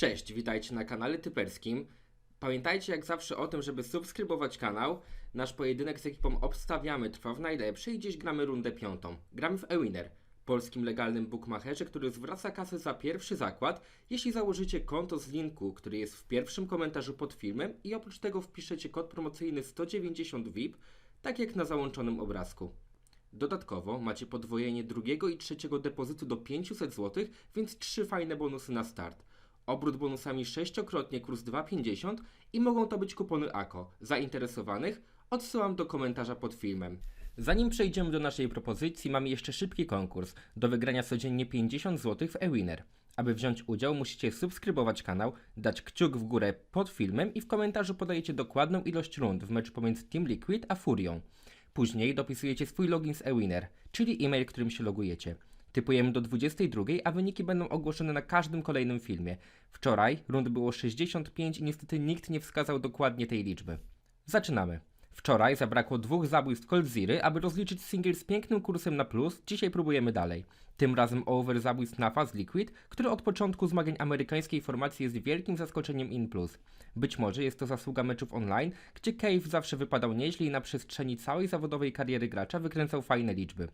Cześć, witajcie na kanale Typerskim. Pamiętajcie jak zawsze o tym, żeby subskrybować kanał. Nasz pojedynek z ekipą obstawiamy trwa w najlepszej i dziś gramy rundę piątą. Gramy w Ewiner, polskim legalnym bookmacherze, który zwraca kasę za pierwszy zakład, jeśli założycie konto z linku, który jest w pierwszym komentarzu pod filmem i oprócz tego wpiszecie kod promocyjny 190 VIP, tak jak na załączonym obrazku. Dodatkowo macie podwojenie drugiego i trzeciego depozytu do 500 zł, więc trzy fajne bonusy na start. Obrót bonusami sześciokrotnie kurs 2,50 i mogą to być kupony AKO. Zainteresowanych odsyłam do komentarza pod filmem. Zanim przejdziemy do naszej propozycji, mamy jeszcze szybki konkurs. Do wygrania codziennie 50 zł w eWinner. Aby wziąć udział, musicie subskrybować kanał, dać kciuk w górę pod filmem i w komentarzu podajecie dokładną ilość rund w meczu pomiędzy Team Liquid a Furią. Później dopisujecie swój login z eWinner, czyli e-mail, którym się logujecie. Typujemy do 22, a wyniki będą ogłoszone na każdym kolejnym filmie. Wczoraj rund było 65 i niestety nikt nie wskazał dokładnie tej liczby. Zaczynamy. Wczoraj zabrakło dwóch zabójstw Coldziry, aby rozliczyć singiel z pięknym kursem na plus, dzisiaj próbujemy dalej. Tym razem over zabójstw Nafa z Liquid, który od początku zmagań amerykańskiej formacji jest wielkim zaskoczeniem in plus. Być może jest to zasługa meczów online, gdzie Cave zawsze wypadał nieźle i na przestrzeni całej zawodowej kariery gracza wykręcał fajne liczby.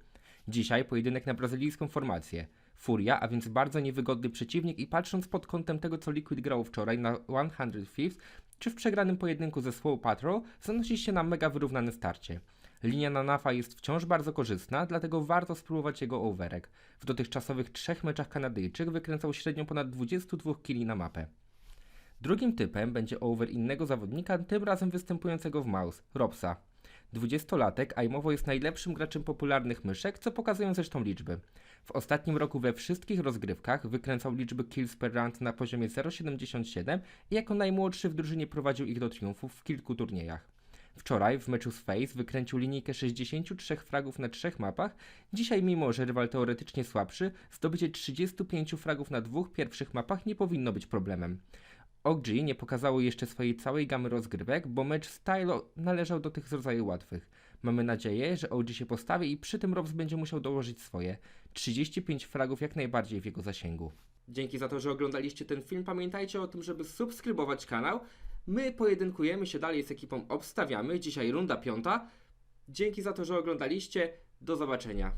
Dzisiaj pojedynek na brazylijską formację. Furia, a więc bardzo niewygodny przeciwnik i patrząc pod kątem tego, co Liquid grał wczoraj na 105, czy w przegranym pojedynku ze Slow Patrol, zanosi się na mega wyrównane starcie. Linia na Nafa jest wciąż bardzo korzystna, dlatego warto spróbować jego overek. W dotychczasowych trzech meczach Kanadyjczyk wykręcał średnio ponad 22 kili na mapę. Drugim typem będzie over innego zawodnika, tym razem występującego w Mouse, Robsa. 20-latek Aimowo jest najlepszym graczem popularnych myszek, co pokazują zresztą liczby. W ostatnim roku we wszystkich rozgrywkach wykręcał liczby kills per round na poziomie 0,77 i jako najmłodszy w drużynie prowadził ich do triumfów w kilku turniejach. Wczoraj w meczu z Face wykręcił linijkę 63 fragów na trzech mapach. Dzisiaj, mimo że rywal teoretycznie słabszy, zdobycie 35 fragów na dwóch pierwszych mapach nie powinno być problemem. OG nie pokazało jeszcze swojej całej gamy rozgrywek, bo mecz z Tylo należał do tych z rodzaju łatwych. Mamy nadzieję, że OG się postawi i przy tym Robs będzie musiał dołożyć swoje. 35 fragów jak najbardziej w jego zasięgu. Dzięki za to, że oglądaliście ten film. Pamiętajcie o tym, żeby subskrybować kanał. My pojedynkujemy się dalej z ekipą Obstawiamy. Dzisiaj runda piąta. Dzięki za to, że oglądaliście. Do zobaczenia.